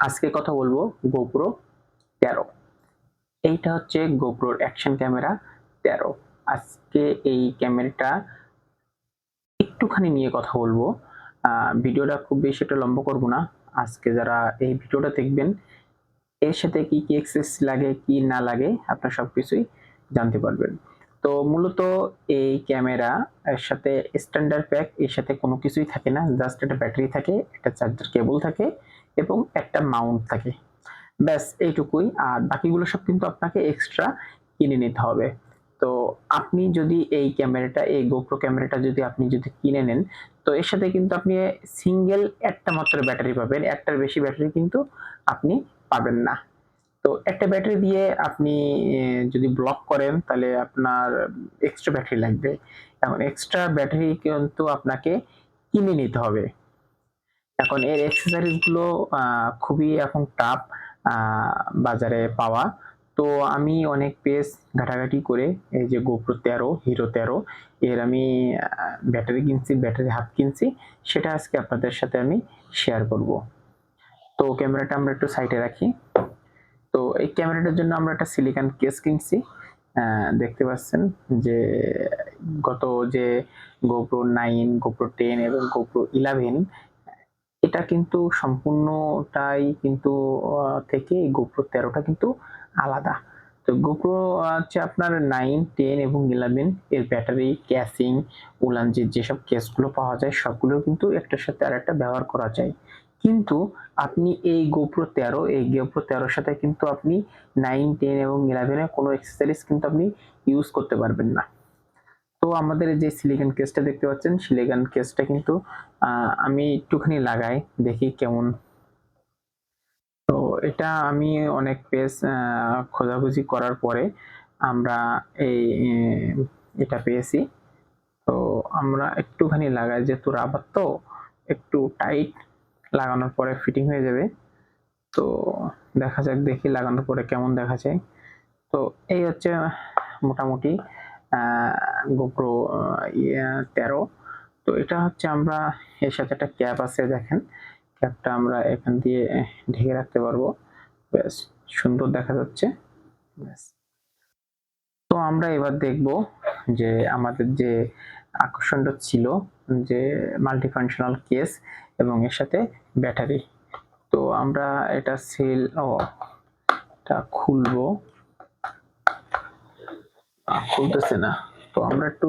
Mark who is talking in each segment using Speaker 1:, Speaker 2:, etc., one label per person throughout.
Speaker 1: আজকে কথা বলব গোপ্রো তেরো। এইটা হচ্ছে গোপ্রোর অ্যাকশন ক্যামেরা তেরো। আজকে এই ক্যামেরাটা একটুখানি নিয়ে কথা বলব। ভিডিওটা খুব বেশি একটা লম্বা করব না। আজকে যারা এই ভিডিওটা দেখবেন, এর সাথে কি কি এক্সেস লাগে, কি না লাগে, আপনার সবকিছুই জানতে পারবেন। তো মূলত এই ক্যামেরা এর সাথে স্ট্যান্ডার্ড প্যাক এর সাথে কোনো কিছুই থাকে না। জাস্ট একটা ব্যাটারি থাকে, একটা চার্জার কেবল থাকে এবং একটা মাউন্ট থাকে। ব্যাস, এইটুকুই। আর বাকিগুলো সব কিন্তু আপনাকে এক্সট্রা কিনে নিতে হবে। তো আপনি যদি এই ক্যামেরাটা, এই গোপ্রো ক্যামেরাটা যদি আপনি যদি কিনে নেন, তো এর সাথে কিন্তু আপনি সিঙ্গেল একটা মাত্র ব্যাটারি পাবেন। একটার বেশি ব্যাটারি কিন্তু আপনি পাবেন না। তো একটা ব্যাটারি দিয়ে আপনি যদি ব্লক করেন তাহলে আপনার এক্সট্রা ব্যাটারি লাগবে। এখন এক্সট্রা ব্যাটারি কিন্তু আপনাকে কিনে নিতে হবে। এখন এর অ্যাক্সেসরিজগুলো আহ, খুবই এখন টাফ বাজারে পাওয়া। তো আমি অনেক পেজ ঘাটাঘাটি করে এই যে গোপ্রো তেরো হিরো তেরো এর আমি ব্যাটারি কিনছি ব্যাটারি হাত কিনছি সেটা আজকে আপনাদের সাথে আমি শেয়ার করব। তো ক্যামেরাটা আমরা একটু সাইডে রাখি। এই ক্যামেরাটার জন্য আমরা একটা সিলিকন কেস কিনছি। দেখতে পাচ্ছেন যে গত যে গোপ্রো নাইন গোপ্রো টেন এবং গোপ্রো ইলেভেন এটা কিন্তু সম্পূর্ণটাই কিন্তু থেকে গোপ্রো তেরোটা কিন্তু আলাদা। তো গোপ্রো হচ্ছে আপনার নাইন টেন এবং ইলেভেন এর ব্যাটারি ক্যাসিং উলানজির যেসব কেসগুলো পাওয়া যায় সবগুলো কিন্তু একটার সাথে আর একটা ব্যবহার করা যায়। কিন্তু আপনি এই গোপ্রো তেরো, এই গোপ্রো তেরোর সাথে কিন্তু আপনি নাইন টেন এবং ইলেভেনের কোনো এক্সেসরিজ কিন্তু আপনি ইউজ করতে পারবেন না। তো আমাদের যে সিলিকন কেসটা দেখতে পাচ্ছেন সিলিকন কেসটা কিন্তু আমি একটুখানি লাগাই, দেখি কেমন। তো এটা আমি অনেক পেজ খোঁজাখুঁজি করার পরে আমরা এই এটা পেয়েছি। তো আমরা একটুখানি লাগাই, যেহেতু রাবার তো, একটু টাইট লাগানোর পরে ফিটিং হয়ে যাবে। তো দেখা যাক, দেখি লাগানোর পরে কেমন দেখা যায়। তো এই হচ্ছে মোটামুটি গোপ্রো তেরো। তো এটা হচ্ছে আমরা, এর সাথে একটা ক্যাপ আছে দেখেন। ক্যাপটা আমরা এখান দিয়ে ঢেকে রাখতে পারব। ব্যাস, সুন্দর দেখা যাচ্ছে। ব্যাস। তো আমরা এবার দেখব যে আমাদের যে আকর্ষণটা ছিল যে মাল্টিফাংশনাল কেস এবং এর সাথে ব্যাটারি তো আমরা এটা সেল ও, এটা খুলবো। খুলতেছে না। তো আমরা একটু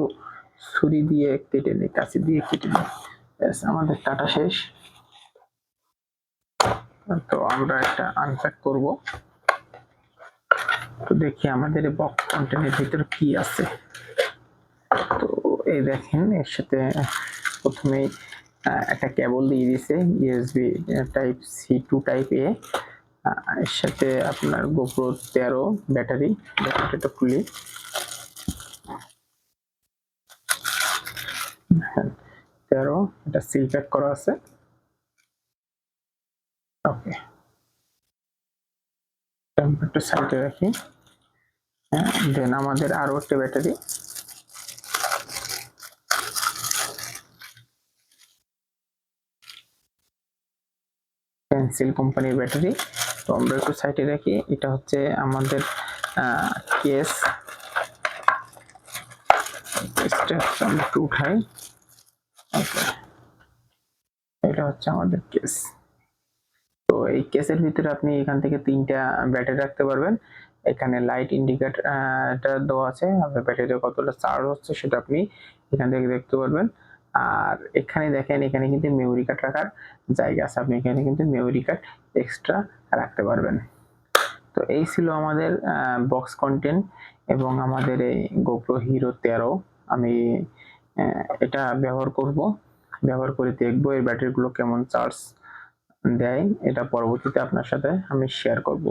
Speaker 1: ছুরি দিয়ে কেটে নিই, কাঁচি দিয়ে কেটে নিই। আমাদের কাটা শেষ। তো আমরা একটা আনপ্যাক করব। তো দেখি আমাদের বক্স কন্টেনের ভিতরে কি আছে। এই দেখেন, এর সাথে প্রথমেই একটা কেবল দিয়ে দিয়েছে USB type C to type A এর সাথে আপনার গোপ্রো তেরো ব্যাটারি, ব্যাটারিটা খুলি তেরো, এটা সিল প্যাক করা আছে। ওকে একটু সাইডে রাখি। হ্যাঁ দেন আমাদের আরও একটা ব্যাটারি। পেন্সিল কোম্পানির ব্যাটারি তো আমরা একটু সাইডে রাখি এটা হচ্ছে আমাদের কেস আমরা একটু উঠাই। এটা হচ্ছে আমাদের কেস তো এই কেসের ভিতরে আপনি এখান থেকে তিনটা ব্যাটারি রাখতে পারবেন। এখানে লাইট ইন্ডিকেটর দেওয়া আছে। আপনার ব্যাটারিতে কতটা চার্জ হচ্ছে সেটা আপনি এখান থেকে দেখতে পারবেন। আর এখানে দেখেন, এখানে কিন্তু মেমোরি কার্ড রাখার জায়গা আছে। আপনি এখানে কিন্তু মেমোরি কার্ড এক্সট্রা রাখতে পারবেন। তো এই ছিল আমাদের বক্স কন্টেন্ট এবং আমাদের এই গোপ্রো হিরো তেরো। আমি এটা ব্যবহার করব। ব্যবহার করে দেখব এই ব্যাটারিগুলো কেমন চার্জ দেয়। এটা পরবর্তীতে আপনার সাথে আমি শেয়ার করব।